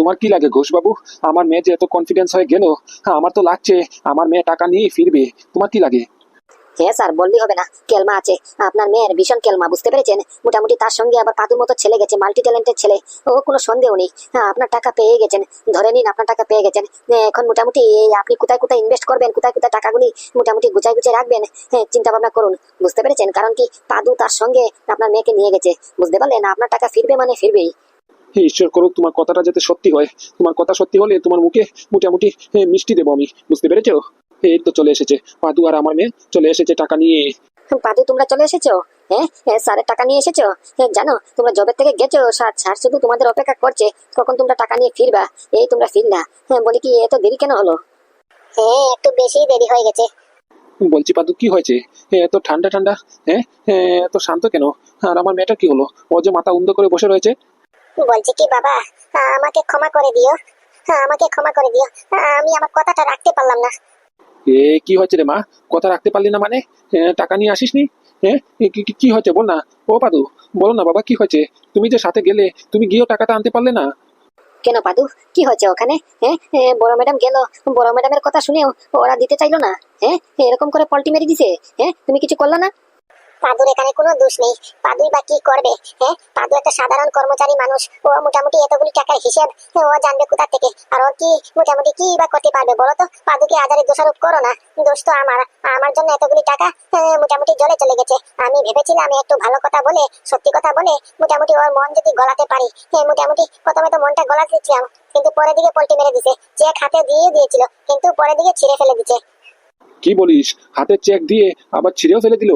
তোমার কি লাগে ঘোষবাবু? আমার মেয়ে যে এত কনফিডেন্স হয়ে গেল হ্যাঁ, আমার তো লাগছে আমার মেয়ে টাকা নিয়ে ফিরবে। তোমার কি লাগে? হ্যাঁ স্যার বললি হবে না। কেলমা আছে। আপনার মেয়ের ভীষণ কেলমা বুঝতে পেরেছেন? মোটামুটি তার সঙ্গে আবার পাদুর মতো ছেলে গেছে মাল্টি ট্যালেন্টের ছেলে। ও কোনো সন্দেহ নেই। হ্যাঁ আপনার টাকা পেয়ে গেছেন। ধরে নিন আপনার টাকা পেয়ে গেছেন। এখন মোটামুটি আপনি কোথায় কোথায় ইনভেস্ট করবেন কোথায় কোথায় টাকাগুলি মোটামুটি গুছাই গুছিয়ে রাখবেন? হ্যাঁ চিন্তা ভাবনা করুন। বুঝতে পেরেছেন? কারণ কি পাদু তার সঙ্গে আপনার মেয়েকে নিয়ে গেছে। বুঝতে পারলেন? আপনার টাকা ফিরবে মানে ফিরবেই। হে ঈশ্বর করুক তোমার কথাটা যাতে সত্যি হয়। তোমার কথা সত্যি হলে তোমার মুখে মোটামুটি মিষ্টি দেবো আমি। বুঝতে পেরেছ? এই তো চলে এসেছে। পাদু আর আমার মেয়ে চলে এসেছে টাকা নিয়ে। পাদু তোমরা চলে এসেছ? হ্যাঁ হ্যাঁ, স্যারের টাকা নিয়ে এসেছ? হ্যাঁ, জানো তোমরা জবের থেকে গেছো স্যার স্যার শুধু তোমাদের অপেক্ষা করছে কখন তোমরা টাকা নিয়ে ফিরবা? এই তোমরা ফিরলা হ্যাঁ বলি কি এত দেরি কেন হলো? হ্যাঁ একটু বেশি দেরি হয়ে গেছে। বলছি পাদু কি হয়েছে? এত ঠান্ডা ঠান্ডা? হ্যাঁ এত শান্ত কেন? আর আমার মেয়েটা কি হলো? ও যে মাথা উন্দ করে বসে রয়েছে বলছি কি বাবা আমাকে ক্ষমা করে দিও। আমাকে ক্ষমা করে দিও। আমি আমার কথাটা রাখতে পারলাম না। এ কি হয়েছে রে মা? কথা রাখতে পারলি না মানে? টাকা নিয়ে আসিসনি? হ্যাঁ কি- হয়েছে? বল না। ও পাদু বলো না বাবা কি হয়েছে? তুমি যে সাথে গেলে তুমি গিয়েও টাকাটা আনতে পারলে না? কেন পাদু? কি হয়েছে ওখানে? হ্যাঁ বড় ম্যাডাম গেল। বড় ম্যাডামের কথা শুনেও ওরা দিতে চাইলো না। হ্যাঁ এরকম করে পল্টি মেরে দিছে। হ্যাঁ তুমি কিছু করলে না? পাদুর এখানে কোনো দোষ নেই। পাদুই বা কি করবে হ্যাঁ? পাদু একটা সাধারণ কর্মচারী মানুষ। ও মোটামুটি এতগুলি টাকার হিসেব ও জানবে কোথা থেকে। আর ও কি মোটামুটি কি বা করতে পারবে পাদুকে আজারে দোষারোপ করো না। দোষ তো আমার। আমার জন্য এতগুলি টাকা মোটামুটি জলে চলে গেছে। আমি ভেবেছিলাম একটু ভালো কথা বলে সত্যি কথা বলে মোটামুটি ওর মন যদি গলাতে পারি হ্যাঁ, মোটামুটি প্রথমে তো মনটা গলা দিচ্ছিলাম কিন্তু পরের দিকে পল্টি মেরে দিছে। চেক হাতে দিয়ে দিয়েছিল কিন্তু পরের দিকে ছিঁড়ে ফেলে দিছে। কি বলিস? হাতে চেক দিয়ে আবার ছিঁড়েও ফেলে দিল?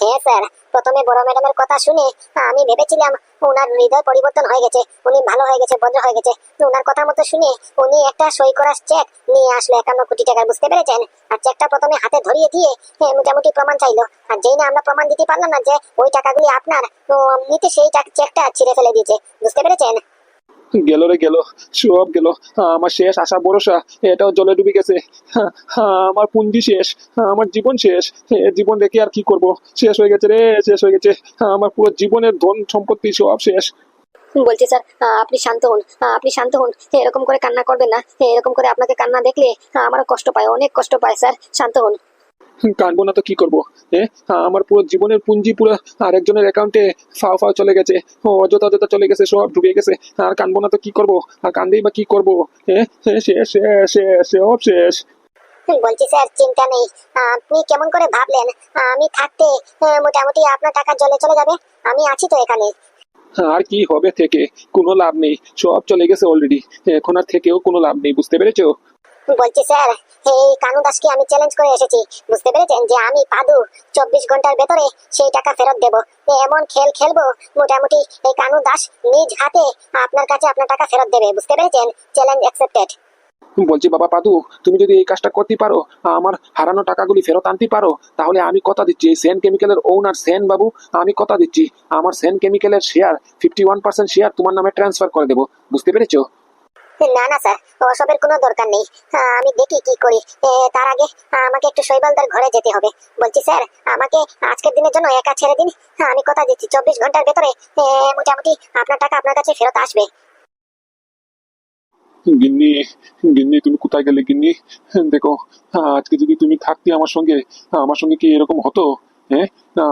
হ্যাঁ স্যার, প্রথমে বড় ম্যাডামের কথা শুনে আমি ভেবেছিলাম ওনার হৃদয় পরিবর্তন হয়ে গেছে, উনি ভালো হয়ে গেছে, ভদ্র হয়ে গেছে। ওনার কথা মতো শুনে উনি একটা সই করা চেক নিয়ে আসলো, একান্ন কোটি টাকার, বুঝতে পেরেছেন? আর চেকটা প্রথমে হাতে ধরিয়ে দিয়ে মোটামুটি প্রমাণ চাইলো। আর যেই না আমরা প্রমাণ দিতে পারলাম না যে ওই টাকাগুলি আপনার নিতে সেই টাক- চেকটা ছিঁড়ে ফেলে দিয়েছে, বুঝতে পেরেছেন? গেল রে গেল সব গেল। আমার শেষ আশা ভরসা এটাও জলে ডুবে গেছে। হ্যাঁ, হ্যাঁ, আমার পুঞ্জি শেষ। হ্যাঁ, আমার জীবন শেষ। জীবন রেখে আর কি করব? শেষ হয়ে গেছে রে শেষ হয়ে গেছে। হ্যাঁ, আমার পুরো জীবনের ধন সম্পত্তি সব শেষ। বলছি স্যার আপনি শান্ত হন। আপনি শান্ত হন। এরকম করে কান্না করবেন না। এরকম করে আপনাকে কান্না দেখলে আমারও কষ্ট পায় অনেক কষ্ট পায় স্যার। শান্ত হন। কানবো না তো কি করব? হ্যাঁ আমার পুরো জীবনের পুঞ্জি পুরো আরেকজনের অ্যাকাউন্টে ফাও ফাও চলে গেছে। অযথা অযথা চলে গেছে সব ডুবে গেছে। আর কানবো না তো কি করব? আর কান্দেই বা কি করব? হ্যাঁ হ্যাঁ, শেষ শেষ শেষ সব শেষ। বলছি স্যার চিন্তা নেই। আপনি কেমন করে ভাবলেন আমি থাকতে মোটামুটি আপনার টাকা জলে চলে যাবে? আমি আছি তো এখানে। আর কি হবে থেকে? কোনো লাভ নেই। সব চলে গেছে অলরেডি এখন আর থেকেও কোনো লাভ নেই বুঝতে পেরেছ? বলছি, স্যার, এই কানু দাসকে আমি চ্যালেঞ্জ করে এসেছি। বুঝতে পেরেছেন যে আমি পাদু, চব্বিশ ঘণ্টার ভেতরে সেই টাকা ফেরত দেব। এমন খেল খেলব, মোটামুটি এই কানু দাস নিজ হাতে আপনার কাছে আপনার টাকা ফেরত দেবে। বুঝতে পেরেছেন? চ্যালেঞ্জ অ্যাকসেপ্টেড বলছি, বাবা পাদু, তুমি যদি এই কাজটা করতে পারো, আমার হারানো টাকাগুলি ফেরত আনতে পারো, তাহলে আমি কথা দিচ্ছি। সেন কেমিক্যালের ওনার সেন বাবু, আমি কথা দিচ্ছি। আমার Sen কেমিক্যালের share fifty one percent share তোমার নামে ট্রান্সফার করে দেবো। বুঝতে পেরেছ? না না স্যার ওসবের কোনো দরকার নেই। আমি দেখি কি করি। তার আগে আমাকে একটু শৈবালদার ঘরে যেতে হবে। বলছি স্যার আমাকে আজকের দিনের জন্য একা ছেড়ে দিন। হ্যাঁ, আমি কথা দিচ্ছি। চব্বিশ ঘণ্টার ভেতরে মোটামুটি আপনার টাকা আপনার কাছে ফেরত আসবে। গিন্নি গিন্নি তুমি কোথায় গেলে গিন্নি? দেখো আজকে যদি তুমি থাকতে আমার সঙ্গে আমার সঙ্গে কি এরকম হতো? হ্যাঁ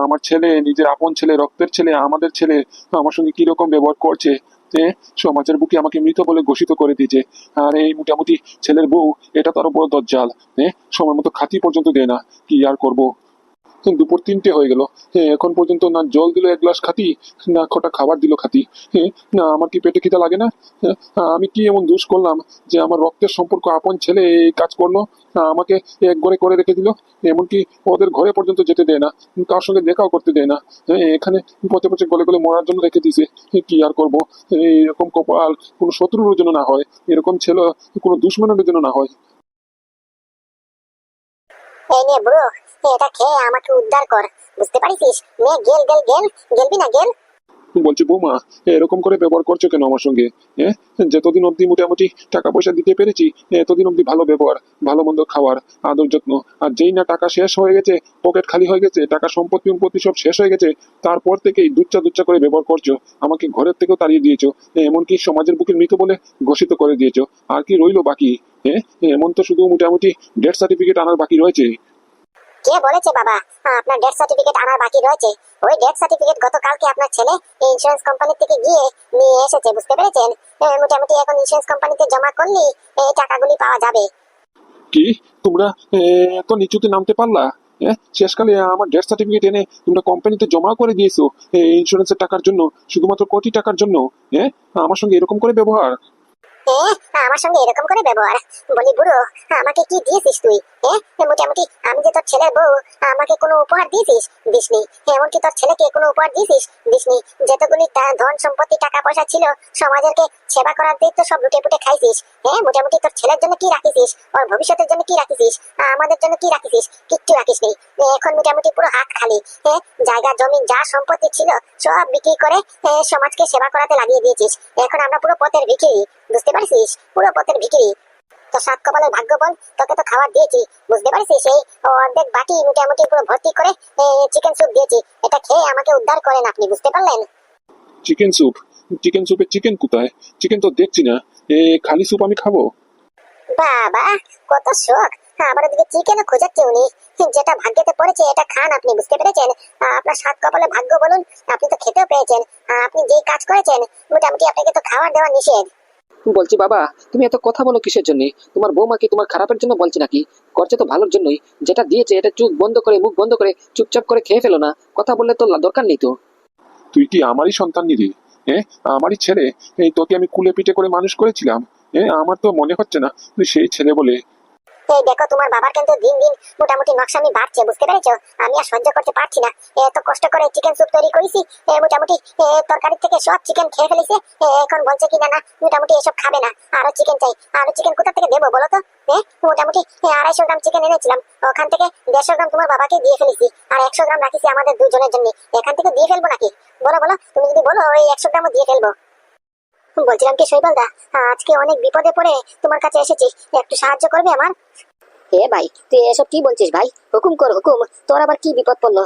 আমার ছেলে নিজের আপন ছেলে রক্তের ছেলে আমাদের ছেলে আমার সঙ্গে কি রকম ব্যবহার করছে? হ্যাঁ সমাজের বুকে আমাকে মৃত বলে ঘোষিত করে দিয়েছে। আর এই মোটামুটি ছেলের বউ, এটা তার বড় দজ্জাল। সময় মতো খাতি পর্যন্ত দেয় না। কি আর করব? দুপুর তিনটে হয়ে গেল। হ্যাঁ এখন পর্যন্ত না জল দিল এক গ্লাস খাতি না কটা খাবার দিল খাতি। হ্যাঁ না আমার কি পেটে খিদা লাগে না? হ্যাঁ, আমি কি এমন দোষ করলাম যে আমার রক্তের সম্পর্ক আপন ছেলে এই কাজ করল? আমাকে এক ঘরে করে রেখে দিল? এমনকি ওদের ঘরে পর্যন্ত যেতে দেয় না কার সঙ্গে দেখাও করতে দেয় না। হ্যাঁ, এখানে পথে পথে গলে গলে মরার জন্য রেখে দিয়েছে। হ্যাঁ, কি আর করব? এরকম কপাল কোনো শত্রুর জন্য না হয় এরকম ছেলে কোনো দুশ্মনের জন্য না হয়। এই নে ব্রো এটা খেয়ে আমাকে উদ্ধার কর। বুঝতে পারিস নে গেল গেল গেল। গেলবি না, গেল? বলছি, বৌমা এরকম করে ব্যবহার করছ কেন আমার সঙ্গে? হ্যাঁ যতদিন অবধি মোটামুটি টাকা পয়সা দিতে পেরেছি এতদিন অবধি ভালো ব্যবহার, ভালো মন্দ খাওয়ার, আদর যত্ন। আর যেই না টাকা শেষ হয়ে গেছে, পকেট খালি হয়ে গেছে, টাকা সম্পত্তি সম্পত্তি সব শেষ হয়ে গেছে, তারপর থেকেই দুচ্চা দুচ্চা করে ব্যবহার করছ। আমাকে ঘরের থেকেও তাড়িয়ে দিয়েছ। এমনকি সমাজের বুকের মৃত বলে ঘোষিত করে দিয়েছ। আর কি রইল বাকি? হ্যাঁ এমন তো শুধু মোটামুটি ডেথ সার্টিফিকেট আনার বাকি রয়েছে। কে বলেছে বাবা? আপনার ডেথ সার্টিফিকেট আনার বাকি রয়েছে। ওই ডেথ সার্টিফিকেট গতকালকে আপনার ছেলে ইন্স্যুরেন্স কোম্পানি থেকে গিয়ে নিয়ে এসেছে, বুঝতে পেরেছেন? মোটামুটি এখন ইন্স্যুরেন্স কোম্পানিতে জমা করলে এই টাকাগুলি পাওয়া যাবে। কি? তোমরা এত নিচুতে নামতে পারলা? শেষকালে আমার ডেথ সার্টিফিকেট এনে তোমরা কোম্পানিতে জমা করে দিয়েছ ইন্স্যুরেন্সের টাকার জন্য, শুধুমাত্র কোটি টাকার জন্য? হ্যাঁ আমার সঙ্গে এরকম করে ব্যবহার? আমার সঙ্গে এরকম করে ব্যবহার। বলি বুড়ো আমাকে কি দিয়েছিস তুই? এ, মোটামুটি আমি যে তোর ছেলের বউ আমাকে কোনো উপহার দিয়েছিস? দিসনি। এমনকি তোর ছেলেকে কোনো উপহার দিয়েছিস? দিসনি। যতগুলি ধন সম্পত্তি টাকা পয়সা ছিল সমাজেরকে সেবা করার দায়িত্ব সব লুটে পুটে খাইছিস। হ্যাঁ মোটামুটি তোর ছেলের জন্য কি রাখিছিস? ওর ভবিষ্যতের জন্য কি রাখিছিস? আমাদের জন্য কি রাখিছিস? কিচ্ছু রাখিস নি। এখন মোটামুটি পুরো হাত খালি। হ্যাঁ জায়গা জমি যা সম্পত্তি ছিল সব বিক্রি করে সমাজকে সেবা করাতে লাগিয়ে দিয়েছিস। এখন আমরা পুরো পথের ভিখিরি। বুঝতে পারছিস? পুরো পথের ভিখিরি তো সাত কপালের ভাগ্য বল তোকে তো খাবার দিয়েছি। বুঝতে পারছিস? সেই অর্ধেক বাটি মোটামুটি পুরো ভর্তি করে চিকেন স্যুপ দিয়েছি। এটা খেয়ে আমাকে উদ্ধার করেন আপনি বুঝতে পারলেন? চিকেন স্যুপ চিকেন স্যুপে চিকেন কোথায়? চিকেন তো দেখছি না। এ খালি স্যুপ আমি খাব? বাবা কত শখ। আমার ওদিকে চিকেনও খোঁজাচ্ছে উনি যেটা ভাগ্যতে পড়েছে এটা খান আপনি বুঝতে পেরেছেন? আপনার সাত কপালে ভাগ্য বলুন আপনি তো খেতেও পেয়েছেন। আপনি যেই কাজ করেছেন মোটামুটি আপনাকে তো খাবার দেওয়া নিষেধ। বলছি, বাবা, তুমি এত কথা বলো কিসের জন্য? তোমার বৌমা কি তোমার খারাপের জন্য বলছে নাকি? করছে তো ভালোর জন্যই। যেটা দিয়েছে, এটা চুপ বন্ধ করে, মুখ বন্ধ করে, চুপচাপ করে খেয়ে ফেলো না। কথা বললে তো দরকার নেই তো। তুই কি আমারই সন্তান নিদি হ্যাঁ আমারই ছেলে? এই তোকে আমি কুলে পিঠে করে মানুষ করেছিলাম? হ্যাঁ আমার তো মনে হচ্ছে না, তুই সেই ছেলে বলে এই দেখো, তোমার বাবার কিন্তু দিন দিন মোটামুটি নকশামি বাড়ছে, বুঝতে পেরেছ? আমি আর সহ্য করতে পারছি না। এত কষ্ট করে চিকেন স্যুপ তৈরি করেছি মোটামুটি তরকারি থেকে সব চিকেন খেয়ে ফেলেছে এখন বলছে কি না মোটামুটি এসব খাবে না, আরও চিকেন চাই, আরও চিকেন কোথা থেকে দেবো বলো তো? মোটামুটি আড়াইশো গ্রাম চিকেন এনেছিলাম, ওখান থেকে দেড়শো গ্রাম তোমার বাবাকে দিয়ে ফেলেছি, আর একশো গ্রাম রাখিছি আমাদের দুজনের জন্য, এখান থেকে দিয়ে ফেলব নাকি? বলো বলো, তুমি যদি বলো, ওই একশো গ্রামও দিয়ে ফেলব। বলছিলাম কি শৈবালদা আজকে অনেক বিপদে পড়ে তোমার কাছে এসেছি। একটু সাহায্য করবে আমার? হে ভাই তুই এসব কি বলছিস ভাই? হুকুম কর হুকুম। তোর আবার কি বিপদ পড়ল?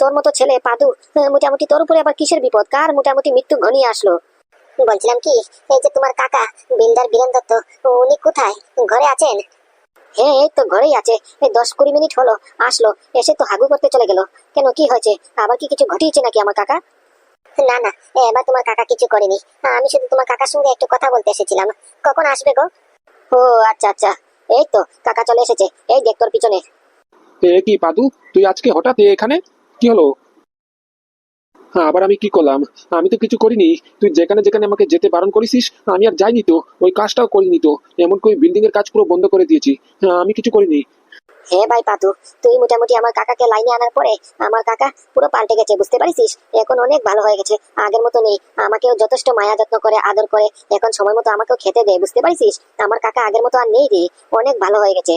তোর মতো ছেলে পাদু মোটামুটি তোর উপরে আবার কিসের বিপদ? কার মোটামুটি মৃত্যু ঘনিয়ে আসলো? বলছিলাম কি এই যে তোমার কাকা বিল্ডার বীরেন দত্ত উনি কোথায়? ঘরে আছেন? হ্যাঁ এই তো ঘরেই আছে। এই দশ কুড়ি মিনিট হলো আসলো এসে তো হাগু করতে চলে গেল। কেন কি হয়েছে? আবার কি কিছু ঘটিয়েছে নাকি আমার কাকা? না না এবার তোমার কাকা কিছু করেনি। আমি শুধু তোমার কাকার সঙ্গে একটু কথা বলতে এসেছিলাম। কখন আসবে গো? ও আচ্ছা আচ্ছা। এই তো কাকা চলে এসেছে। এই দেখ তোর পিছনে। এ কি পাদু তুই আজকে হঠাৎ এখানে? কি হলো? হ্যাঁ আবার আমি কি করলাম? আমি তো কিছু করিনি। তুই যেখানে যেখানে আমাকে যেতে বারণ করেছিস আমি আর যাইনি তো। ওই কাজটাও করিনি তো। এমন বিল্ডিং এর কাজ পুরো বন্ধ করে দিয়েছি। হ্যাঁ, আমি কিছু করিনি। হ্যাঁ ভাই পাতু তুই মোটামুটি আমার কাকাকে লাইনে আনার পরে আমার কাকা পুরো পাল্টে গেছে বুঝতে পারিস এখন অনেক ভালো হয়ে গেছে আগের মতো নেই। আমাকেও যথেষ্ট মায়া যত্ন করে আদর করে এখন সময় মতো আমাকেও খেতে দেয় বুঝতে পারিস আমার কাকা আগের মতো আর নেই রে অনেক ভালো হয়ে গেছে।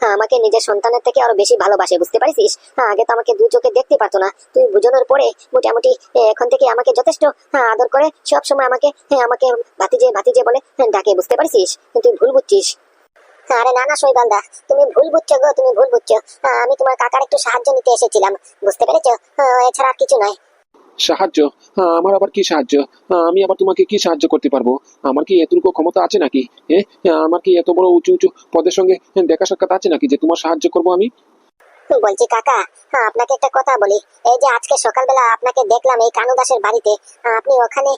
আমাকে নিজের সন্তানের থেকে আরও বেশি ভালোবাসে বুঝতে পারিস আগে তো আমাকে দু চোখে দেখতে পারতো না। তুই বুঝানোর পরে মোটামুটি এখন থেকে আমাকে যথেষ্ট হ্যাঁ, আদর করে সব সময় আমাকে হ্যাঁ, আমাকে ভাতিজে ভাতিজে বলে হ্যাঁ, ডাকে বুঝতে পারিস তুই ভুল বুঝছিস। আরে না না শৈবালদা তুমি ভুল বুঝছ গো তুমি ভুল বুঝছ। আমি তোমার কাকার একটু সাহায্য নিতে এসেছিলাম বুঝতে পেরেছ? এছাড়া আর কিছু নয়। সাহায্য? হ্যাঁ, আমার আবার কি সাহায্য? হ্যাঁ, আমি আবার তোমাকে কি সাহায্য করতে পারব? আমার কি এতটুকু ক্ষমতা আছে নাকি? হ্যাঁ আমার কি এত বড় উঁচু উঁচু পদের সঙ্গে দেখা সাক্ষাৎ আছে নাকি যে তোমার সাহায্য করব আমি? বলছি কাকা আপনাকে একটা কথা বলি। এই যে আজকে সকালবেলা আপনাকে দেখলাম এই কানু দাসের বাড়িতে আপনি ওখানে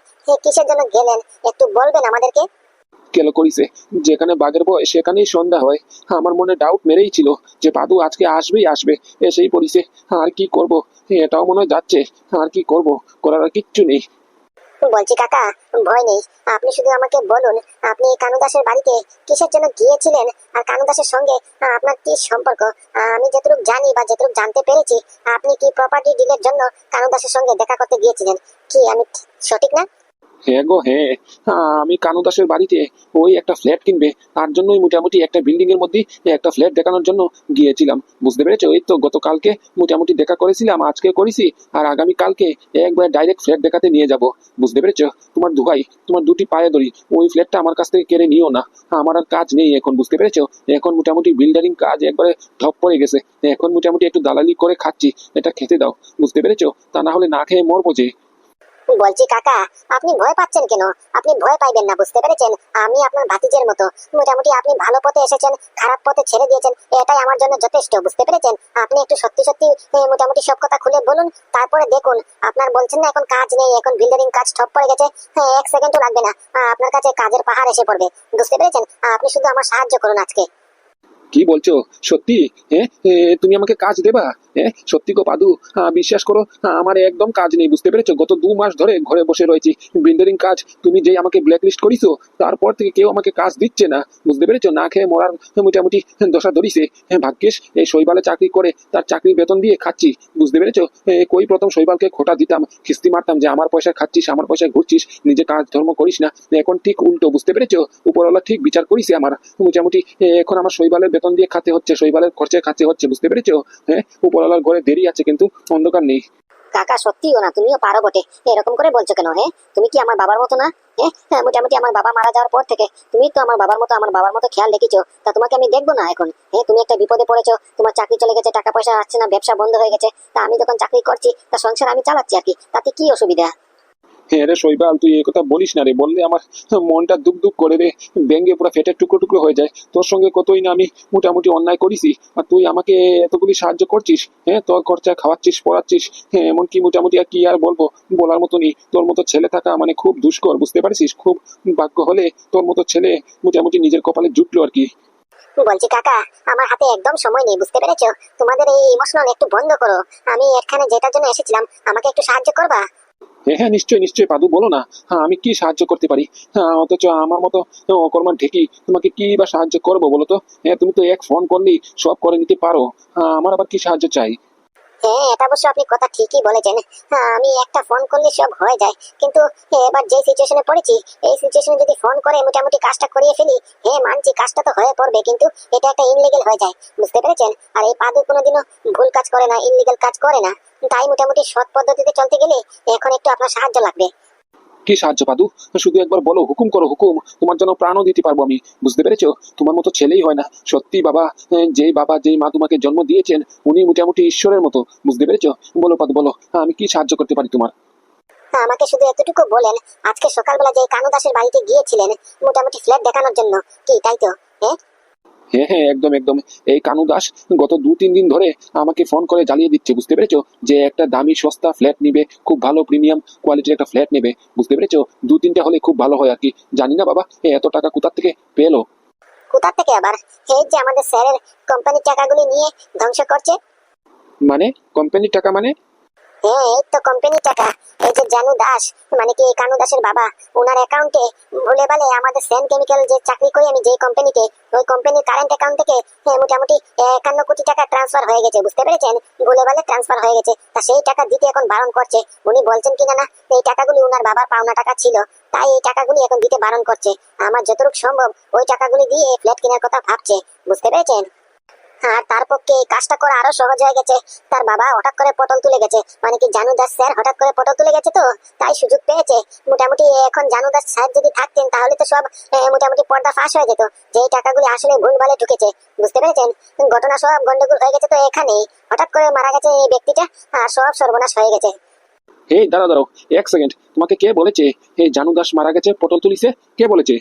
কিসের জন্য গেলেন? একটু বলবেন আমাদেরকে? কেন করিছে? যেখানে বাঘের বয় সেখানেই সন্ধ্যা হয়। আমার মনে ডাউট মেরেই ছিল যে পাদু আজকে আসবেই আসবে। এসেই পড়িছে, আর কি করব? এটাও মনে যাচ্ছে, আর কি করব? করার আর কিচ্ছু নেই। বলছি কাকা, ভয় নেই। আপনি শুধু আমাকে বলুন, আপনি কানু দাসের বাড়িতে কিসের জন্য গিয়েছিলেন? আর কানু দাসের সঙ্গে আপনার কি সম্পর্ক? আমি যতটুকু জানি বা যতটুকু জানতে পেরেছি, আপনি কি প্রপার্টি ডিলের জন্য কানু দাসের সঙ্গে দেখা করতে গিয়েছিলেন? কি, আমি সঠিক না? হ্যাঁ গো হ্যাঁ আমি কানু দাসের বাড়িতে ওই একটা ফ্ল্যাট কিনবে। তার জন্যই মোটামুটি একটা বিল্ডিং এর মধ্যে একটা ফ্ল্যাট দেখানোর জন্য গিয়েছিলাম। বুঝতে পেরেছ? ওই তো গতকালকে মোটামুটি দেখা করেছিলাম, আজকে করেছি, আর আগামী কালকে একবার ডাইরেক্ট ফ্ল্যাট দেখাতে নিয়ে যাব। বুঝতে পেরেছ? তোমার দুভাই তোমার দুটি পায়ে ধরি ওই ফ্ল্যাটটা আমার কাছ থেকে কেড়ে নিও না। আমার আর কাজ নেই এখন, বুঝতে পেরেছ? এখন মোটামুটি বিল্ডারিং কাজ একবারে ঠপ পড়ে গেছে। এখন মোটামুটি একটু দালালি করে খাচ্ছি, এটা খেতে দাও। বুঝতে পেরেছ? তা না হলে না খেয়ে মরবো যে। বলছি কাকা আপনি ভয় পাচ্ছেন কেন? আপনি ভয় পাইবেন না বুঝতে পেরেছেন? আমি আপনার ভাতিজের মতো। মোটামুটি আপনি ভালো পথে এসেছেন খারাপ পথে ছেড়ে দিয়েছেন এটাই আমার জন্য যথেষ্ট বুঝতে পেরেছেন? আপনি একটু সত্যি সত্যি মোটামুটি সব কথা খুলে বলুন তারপরে দেখুন আপনার বলছেন না এখন কাজ নেই এখন বিল্ডারিং কাজ ঠপ পড়ে গেছে হ্যাঁ, এক সেকেন্ডও লাগবে না আপনার কাছে কাজের পাহাড় এসে পড়বে বুঝতে পেরেছেন? আপনি শুধু আমার সাহায্য করুন আজকে। কি বলছো? সত্যি? হ্যাঁ? তুমি আমাকে কাজ দেবা? হ্যাঁ? সত্যি গো পাদু বিশ্বাস করো আমার একদম কাজ নেই, বুঝতে পেরেছ? গত দু মাস ধরে ঘরে বসে রয়েছি। বিল্ডারিং কাজ, তুমি যেই আমাকে ব্ল্যাকলিস্ট করিছো, তারপর থেকে কেউ আমাকে কাজ দিচ্ছে না, বুঝতে পেরেছ? না খেয়ে মরার মোটামুটি দশা ধরিছে। হ্যাঁ ভাগ্যিস, এই শৈবালে চাকরি করে, তার চাকরির বেতন দিয়ে খাচ্ছি, বুঝতে পেরেছ? কই প্রথম শৈবালকে খোটা দিতাম, খিস্তি মারতাম যে আমার পয়সা খাচ্ছিস, আমার পয়সায় ঘুরছিস, নিজে কাজ ধর্ম করিস না। এখন ঠিক উল্টো, বুঝতে পেরেছ? উপরওয়ালা ঠিক বিচার করিছে আমার। মোটামুটি এখন আমার শৈবালের বেতন দিয়ে খাতে হচ্ছে শৈবালের খরচে খাতে হচ্ছে বুঝতে পেরেছ? হ্যাঁ উপরওয়ালার ঘরে দেরি আছে কিন্তু অন্ধকার নেই। কাকা সত্যিও না তুমিও পারো বটে। এরকম করে বলছো কেন হ্যাঁ? তুমি কি আমার বাবার মতো না? হ্যাঁ হ্যাঁ, মোটামুটি আমার বাবা মারা যাওয়ার পর থেকে তুমি তো আমার বাবার মতো আমার বাবার মতো খেয়াল রেখেছো। তা তোমাকে আমি দেখব না এখন? হ্যাঁ তুমি একটা বিপদে পড়েছো তোমার চাকরি চলে গেছে টাকা পয়সা আসছে না ব্যবসা বন্ধ হয়ে গেছে। তা আমি যখন চাকরি করছি তা সংসার আমি চালাচ্ছি আর কি। তাতে কি অসুবিধা? হ্যাঁ রে শৈবাল, তুই এই কথা বলিস না রে, বললে আমার মনটা দুক দুক করে রে ব্যাঙ্গে পুরো ফেটে টুকরো টুকরো হয়ে যায়। তোর সঙ্গে কতই না আমি মোটামুটি অন্যায় করিছি, আর তুই আমাকে এতগুলি সাহায্য করছিস হ্যাঁ তোর খরচা খাওয়াচ্ছিস, পড়াচ্ছিস হ্যাঁ এমনকি মোটামুটি আর কি আর বলব, বলার মতনই, তোর মতো ছেলে থাকা মানে খুব দুষ্কর, বুঝতে পারছিস? খুব ভাগ্য হলে তোর মতো ছেলে মোটামুটি নিজের কপালে জুটলো আর কি। বলছি, কাকা, আমার হাতে একদম সময় নেই, বুঝতে পেরেছ? তোমাদের এই ইমোশনাল একটু বন্ধ করো। আমি এখানে যেটার জন্য এসেছিলাম, আমাকে একটু সাহায্য করবা? হ্যাঁ হ্যাঁ নিশ্চয়ই নিশ্চয়ই, পাদু, বলো না। হ্যাঁ আমি কি সাহায্য করতে পারি? হ্যাঁ অথচ আমার মতো অকর্মার ঢেকি, তোমাকে কি বা সাহায্য করব বলো তো? হ্যাঁ তুমি তো এক ফোন করলেই সব করে নিতে পারো। হ্যাঁ আমার আবার কি সাহায্য চাই? হ্যাঁ এটা অবশ্য আপনি কথা ঠিকই বলেছেন। হ্যাঁ, আমি একটা ফোন করলে সব হয়ে যায়। কিন্তু এবার যে সিচুয়েশনে পড়েছি এই সিচুয়েশনে যদি ফোন করে মোটামুটি কাজটা করিয়ে ফেলি হ্যাঁ মানছি কাজটা তো হয়ে পড়বে কিন্তু এটা একটা ইনলিগেল হয়ে যায়। বুঝতে পেরেছেন? আর এই পাদু কোনোদিনও ভুল কাজ করে না ইনলিগেল কাজ করে না। তাই মোটামুটি সৎ পদ্ধতিতে চলতে গেলে এখন একটু আপনার সাহায্য লাগবে। কি সাহায্য পাদু? শুধু একবার বলো হুকুম করো হুকুম। তোমার জন্য প্রাণও দিতে পারব আমি। বুঝতে পেরেছ? তোমার মতো ছেলেই হয় না। সত্যি বাবা আহ, যেই বাবা যেই মা তোমাকে জন্ম দিয়েছেন উনি মোটামুটি ঈশ্বরের মতো। বুঝতে পেরেছ? বলো পাদু বলো। হ্যাঁ, আমি কি সাহায্য করতে পারি তোমার? হ্যাঁ, আমাকে শুধু এতটুকু বলেন আজকে সকালবেলা যে কানু দাসের বাড়িতে গিয়েছিলেন মোটামুটি ফ্ল্যাট দেখানোর জন্য। কি তাই তো? হ্যাঁ? হ্যাঁ হ্যাঁ একদম একদম। এই কানু দাস গত দু তিন দিন ধরে আমাকে ফোন করে জ্বালিয়ে দিচ্ছে বুঝতে পেরেছ? যে একটা দামি সস্তা ফ্ল্যাট নিবে খুব ভালো প্রিমিয়াম কোয়ালিটির একটা ফ্ল্যাট নেবে বুঝতে পেরেছ? দু তিনটা হলে খুব ভালো হয় আর কি। জানি না বাবা এত টাকা কোথার থেকে পেল? কোথা থেকে আবার? এই যে আমাদের স্যারের কোম্পানির টাকাগুলি নিয়ে ধ্বংস করছে। মানে? কোম্পানির টাকা মানে? হ্যাঁ এই তো কোম্পানির টাকা। জানু দাস মানে কি কানু দাসের বাবা ওনার অ্যাকাউন্টে ভুলে আমাদের সেন কেমিক্যাল যে চাকরি করি আমি যে কোম্পানিতে ওই কোম্পানির কারেন্ট অ্যাকাউন্ট থেকে হ্যাঁ, মোটামুটি একান্ন কোটি টাকা ট্রান্সফার হয়ে গেছে বুঝতে পেরেছেন? ভালে ট্রান্সফার হয়ে গেছে। তা সেই টাকা দিতে এখন বারণ করছে। উনি বলছেন কিনা না এই টাকাগুলি ওনার বাবার পাওনা টাকা ছিল তাই এই টাকাগুলি এখন দিতে বারণ করছে। আমার যতটুকু সম্ভব ওই টাকাগুলি দিয়ে ফ্ল্যাট কেনার কথা ভাবছে বুঝতে পেরেছেন? আর তার পক্ষে এই কাজটা করা আরও সহজ হয়ে গেছে। তার বাবা হঠাৎ করে পটল তুলে গেছে। মানে কি জানু দাস স্যার হঠাৎ করে পটল তুলে গেছে তো? তাই সুযোগ পেয়েছে। মোটামুটি এখন জানু দাস স্যার যদি থাকতেন, তাহলে তো সব মোটামুটি পর্দা ফাঁস হয়ে যেত। যে টাকাগুলি আসলে ভুলভালে ঢুকেছে, বুঝতে পেরেছেন? ঘটনা সব গন্ডগোল হয়ে গেছে তো এখানেই। হঠাৎ করে মারা গেছে এই ব্যক্তিটা, আর সব সর্বনাশ হয়ে গেছে। এই দাঁড়াও দাঁড়াও, এক সেকেন্ড। তোমাকে কে বলেছে? এই জানু দাস মারা গেছে, পটল তুলিছে? কে বলেছে?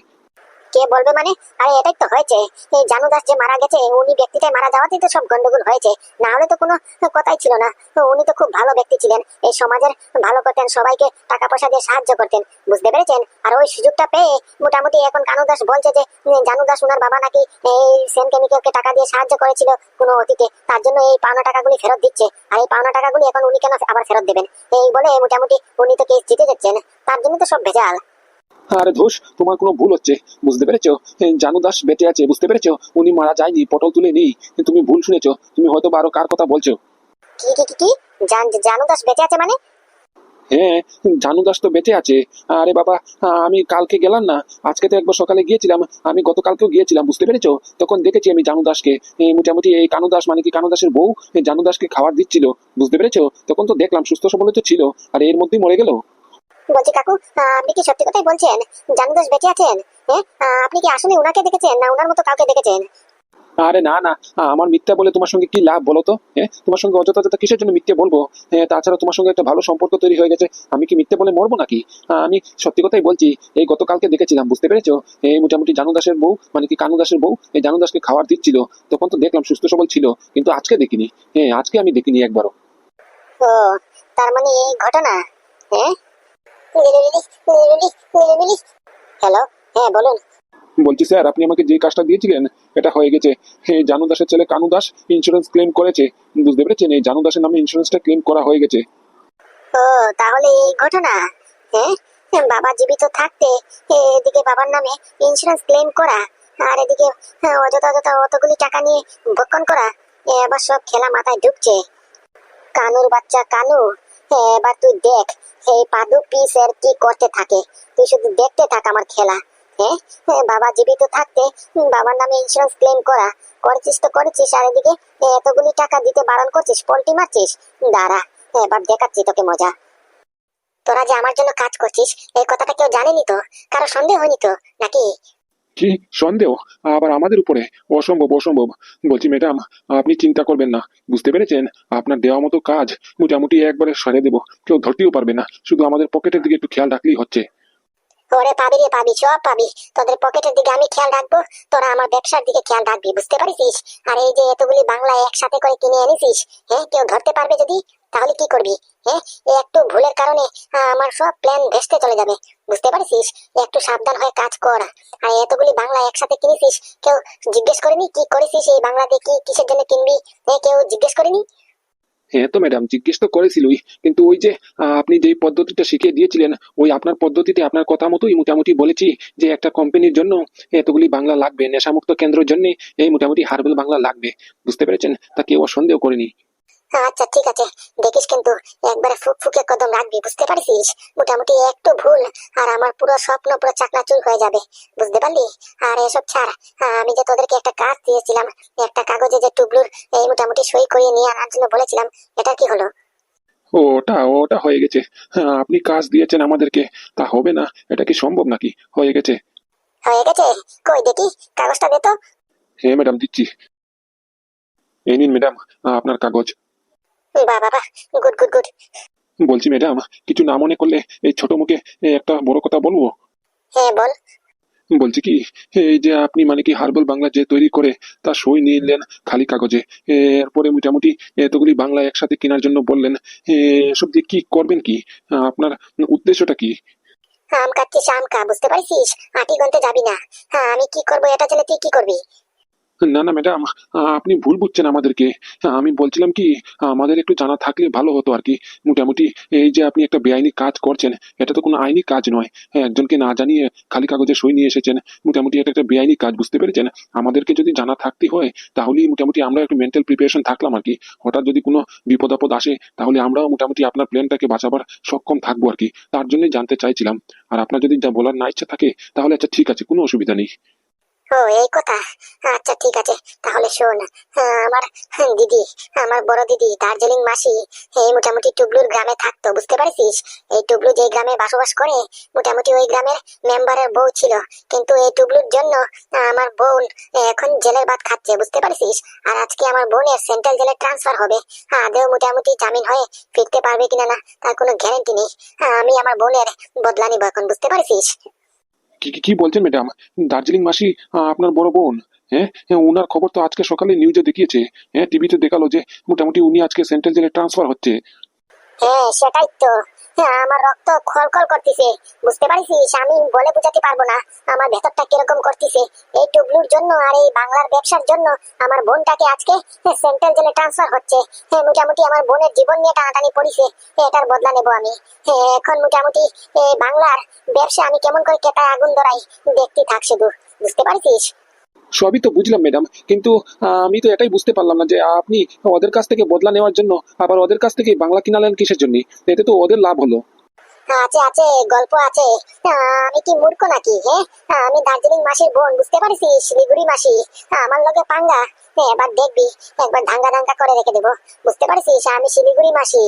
কে বলবে মানে? আরে, এটাই তো হয়েছে। এই জানু দাস যে মারা গেছে, উনি ব্যক্তিটাই মারা যাওয়াতেই তো সব গন্ডগোল হয়েছে। না হলে তো কোনো কথাই ছিল না। তো উনি তো খুব ভালো ব্যক্তি ছিলেন। এই সমাজের ভালো করতেন, সবাইকে টাকা পয়সা দিয়ে সাহায্য করতেন। বুঝতে পেরেছেন? আর ওই সুযোগটা পেয়ে মোটামুটি এখন কানু দাস বলছে যে জানু দাস উনার বাবা নাকি এই সেন কেমিক্যালকে টাকা দিয়ে সাহায্য করেছিল কোনো অতীতে। তার জন্য এই পাওনা টাকাগুলি ফেরত দিচ্ছে। আর এই পাওনা টাকাগুলি এখন উনি কেন আবার ফেরত দেবেন? এই বলে মোটামুটি উনি তো কেস জিতে যাচ্ছেন। তার জন্য তো সব ভেজাল। আরে ধোষ তোমার কোনো ভুল হচ্ছে বুঝতে পেরেছ? জানু দাস বেঁচে আছে বুঝতে পেরেছ? উনি মারা যায়নি পটল তুলে নি তুমি ভুল শুনেছো তুমি হয়তো বা আরও কার কথা বলছো। কি কি কি কি? জান জানু দাস বেঁচে আছে মানে? হ্যাঁ জানু দাস তো বেঁচে আছে। আরে বাবা আমি কালকে গেলাম না আজকে তো একবার সকালে গিয়েছিলাম আমি গতকালকেও গিয়েছিলাম বুঝতে পেরেছ? তখন দেখেছি আমি জানু দাসকে। এই মোটামুটি এই কানু দাস মানে কি কানু দাসের বউ? জানু দাসকে খাবার দিচ্ছিল বুঝতে পেরেছ? তখন তো দেখলাম সুস্থ সবল তো ছিল আর এর মধ্যেই মরে গেল। বলছি কাকু আপনি কি সত্যি কথাই বলছেন? জানু দাস বেঁচে আছেন? হ্যাঁ আপনি কি আসলে উনাকে দেখেছেন না উনার মতো কাউকে দেখেছেন? আরে না না আমার মিথ্যা বলে তোমার সঙ্গে কি লাভ বলো তো? হ্যাঁ তোমার সঙ্গে অযথা অযথা কিসের জন্য মিথ্যে বলব? হ্যাঁ তাছাড়া তোমার সঙ্গে একটা ভালো সম্পর্ক তৈরি হয়ে গেছে। আমি কি মিথ্যে বলে মরবো নাকি? আমি সত্যি কথাই বলছি এই গতকালকে দেখেছিলাম বুঝতে পেরেছ? এই মোটামুটি জানু দাসের বউ মানে কি কানু দাসের বউ এই জানু দাসকে খাবার দিচ্ছিল তখন তো দেখলাম সুস্থ সবল ছিল কিন্তু আজকে দেখিনি। হ্যাঁ আজকে আমি দেখিনি একবারও। ও তার মানে এই ঘটনা হ্যাঁ? হ্যালো হ্যাঁ বলুন। বলছি স্যার আপনি আমাকে যে কাজটা দিয়েছিলেন এটা হয়ে গেছে। এই জানু দাসের ছেলে কানু দাস ইন্স্যুরেন্স ক্লেম করেছে। বুঝতে পেরেছেন? এই জানু দাসের নামে ইন্স্যুরেন্সটা ক্লেম করা হয়ে গেছে। ও তাহলে এই ঘটনা হ্যাঁ? বাবা জীবিত থাকতে এদিকে বাবার নামে ইন্স্যুরেন্স ক্লেম করা আর এদিকে হ্যাঁ, অযথা অযথা অতগুলি টাকা নিয়ে ভক্ষণ করা এবার সব খেলা মাথায় ঢুকছে। কানুর বাচ্চা কানু হ্যাঁ, এবার তুই দেখ পাদু পিস এর কি করতে থাকে? তুই শুধু দেখতে থাক আমার খেলা হ্যাঁ? হ্যাঁ, বাবা জীবিত থাকতে বাবার নামে ইন্স্যুরেন্স ক্লেম করা। তো করেছিস আর এদিকে এতগুলি টাকা দিতে বারণ করছিস মারছিস? দাঁড়া এবার দেখাচ্ছি তোকে মজা। তোরা যে আমার জন্য কাজ করছিস এই কথাটা কেউ জানেনি তো? কারও সন্দেহ হয়নি তো? নাকি? কি সন্দেহ? আবার আমাদের উপরে? অসম্ভব অসম্ভব। বলছি, ম্যাডাম, আপনি চিন্তা করবেন না। বুঝতে পেরেছেন? আপনার দেওয়া মতো কাজ মোটামুটি একবারে সরে দেবো। কেউ ধরতেও পারবে না। শুধু আমাদের পকেটের দিকে একটু খেয়াল রাখলেই হচ্ছে। ওরে পাবি রে পাবি, সব পাবি। তোদের পকেটের দিকে আমি খেয়াল রাখব, তোরা আমার ব্যবসার দিকে খেয়াল রাখবি, বুঝতে পারিস আর এই যে এতগুলি বাংলা একসাথে করে কিনে এনেছিস হ্যাঁ কেউ ধরতে পারবে যদি? তাহলে কি করবি হ্যাঁ একটু ভুলের কারণে আমার সব প্ল্যান ভেস্তে চলে যাবে, বুঝতে পারিস একটু সাবধান হয়ে কাজ কর। আর এতগুলি বাংলা একসাথে কিনেছিস, কেউ জিজ্ঞেস করেনি কি করেছিস এই বাংলা দিয়ে কি কিসের জন্য কিনবি? হ্যাঁ কেউ জিজ্ঞেস করেনি? হ্যাঁ তো ম্যাডাম জিজ্ঞেস তো করেছিলই, কিন্তু ওই যে আপনি যেই পদ্ধতিটা শিখিয়ে দিয়েছিলেন, ওই আপনার পদ্ধতিতে আপনার কথা মতোই মোটামুটি বলেছি যে একটা কোম্পানির জন্য এতগুলি বাংলা লাগবে, নেশামুক্ত কেন্দ্রের জন্য এই মোটামুটি হারবেল বাংলা লাগবে। বুঝতে পেরেছেন? তা কেউ সন্দেহ করেনি। আচ্ছা ঠিক আছে। দেখিস কিন্তু একবারে ফুক ফুকে কদম রাখবি বুঝতে পারছিস? মোটামুটি একটু ভুল আর আমার পুরো স্বপ্ন পুরো চাকনাচুর হয়ে যাবে বুঝতে পারলি? আর এসব ছাড় আমি যে তোদেরকে একটা কাজ দিয়েছিলাম একটা কাগজে যে টুবলুর এই মোটামুটি সই করিয়ে নিয়ে আনার জন্য বলেছিলাম এটা কি হলো? ওটা ওটা হয়ে গেছে। হ্যাঁ, আপনি কাজ দিয়েছেন আমাদেরকে তা হবে না এটা কি সম্ভব নাকি? হয়ে গেছে। হয়ে গেছে? কই দেখি কাগজটা দে তো। হ্যাঁ ম্যাডাম দিচ্ছি। এই নিন ম্যাডাম আপনার কাগজ। বাবা গুড গুড গুড। বলছি ম্যাডাম কিছু না মনে করলে এই ছোট মুখে একটা বড় কথা বলব? হ্যাঁ বল। বলছি কি এই যে আপনি মানে কি হার্বাল বাংলা যে তৈরি করে তা সই নিলেন খালি কাগজে এরপরে মোটামুটি এতগুলি বাংলা একসাথে কেনার জন্য বললেন এসব দিয়ে কি করবেন কি? আপনার উদ্দেশ্যটা কি? আম কাটছিস আম কা বুঝতে পারছিস? আটি গন্তে যাবি না। হ্যাঁ আমি কি করব এটা জেনে তুই কি করবি? না না ম্যাডাম আপনি ভুল বুঝছেন আমাদেরকে। আমি বলছিলাম কি, আমাদের একটু জানা থাকলে ভালো হতো আর কি। মোটামুটি এই যে আপনি একটা বেআইনি কাজ করছেন, এটা তো কোনো আইনি কাজ নয়। একজনকে না জানিয়ে খালি কাগজে সই নিয়ে এসেছেন, মোটামুটি এটা একটা বেআইনি কাজ, বুঝতে পেরেছেন? আমাদেরকে যদি জানা থাকতে হয়, তাহলেই মোটামুটি আমরা একটু মেন্টাল প্রিপারেশন থাকলাম আর কি। হঠাৎ যদি কোনো বিপদ আপদ আসে, তাহলে আমরাও মোটামুটি আপনার প্ল্যানটাকে বাঁচাবার সক্ষম থাকব আর কি। তার জন্যই জানতে চাইছিলাম। আর আপনার যদি যা বলার না ইচ্ছা থাকে, তাহলে আচ্ছা ঠিক আছে, কোনো অসুবিধা নেই। ও এই কথা। আচ্ছা ঠিক আছে। তাহলে শোন হ্যাঁ, আমার দিদি আমার বড় দিদি দার্জিলিং মাসি এই মোটামুটি টুবলুর গ্রামে থাকতো বুঝতে এই টুবলু যে গ্রামে বসবাস করে মোটামুটি ওই গ্রামের মেম্বারের বউ ছিল। কিন্তু এই টুবলুর জন্য আমার বোন এখন জেলের ভাত খাচ্ছে বুঝতে পারছিস? আর আজকে আমার বোনের সেন্ট্রাল জেলে ট্রান্সফার হবে। আদেও মোটামুটি জামিন হয়ে ফিরতে পারবে কিনা না তার কোনো গ্যারান্টি নেই। আমি আমার বোনের বদলা নিব এখন বুঝতে পারছিস? কি কি- বলছেন ম্যাডাম দার্জিলিং মাসি আপনার বড় বোন হ্যাঁ? হ্যাঁ, ওনার খবর তো আজকে সকালে নিউজে দেখিয়েছে হ্যাঁ? টিভিতে দেখাল যে মোটামুটি উনি আজকে সেন্ট্রাল জেলে ট্রান্সফার হচ্ছে। হ্যাঁ সেটাই তো। আমার রক্ত খলখল করতেছে। বুঝতে পারছিস আমি বলে বোঝাতে পারব না। আমার ভেতরটা কীরকম করতেছে? এই টুবলুর জন্য আর এই বাংলার ব্যবসার জন্য আমার বোনটাকে আজকে সেন্ট্রাল জেলে ট্রান্সফার হচ্ছে। হ্যাঁ মোটামুটি আমার বোনের জীবন নিয়ে টানাটানি পড়িছে এটার বদলা নেব আমি। হ্যাঁ এখন মোটামুটি বাংলার ব্যবসা আমি কেমন করে কেটায় আগুন ধরাই? দেখতে থাক শুধু। বুঝতে পারছিস সবই তো বুঝলাম ম্যাডাম কিন্তু আমি তো এটাই বুঝতে পারলাম না যে আপনি ওদের কাছ থেকে বদলা নেওয়ার জন্য আবার ওদের কাছ থেকে বাংলা কিনালেন কিসের জন্য? এতে তো ওদের লাভ হলো। আছে আছে, গল্প আছে। আমি কি মূর্খ নাকি হ্যাঁ আমি দার্জিলিং মাসির বোন, বুঝতে পারিস? শিলিগুড়ি মাসি। আমার লগে পাঙ্গা। এবার দেখবি, একবার ধাঙ্গা ধাঙ্গা করে রেখে দেবো। বুঝতে পারছিস আমি শিলিগুড়ি মাসি।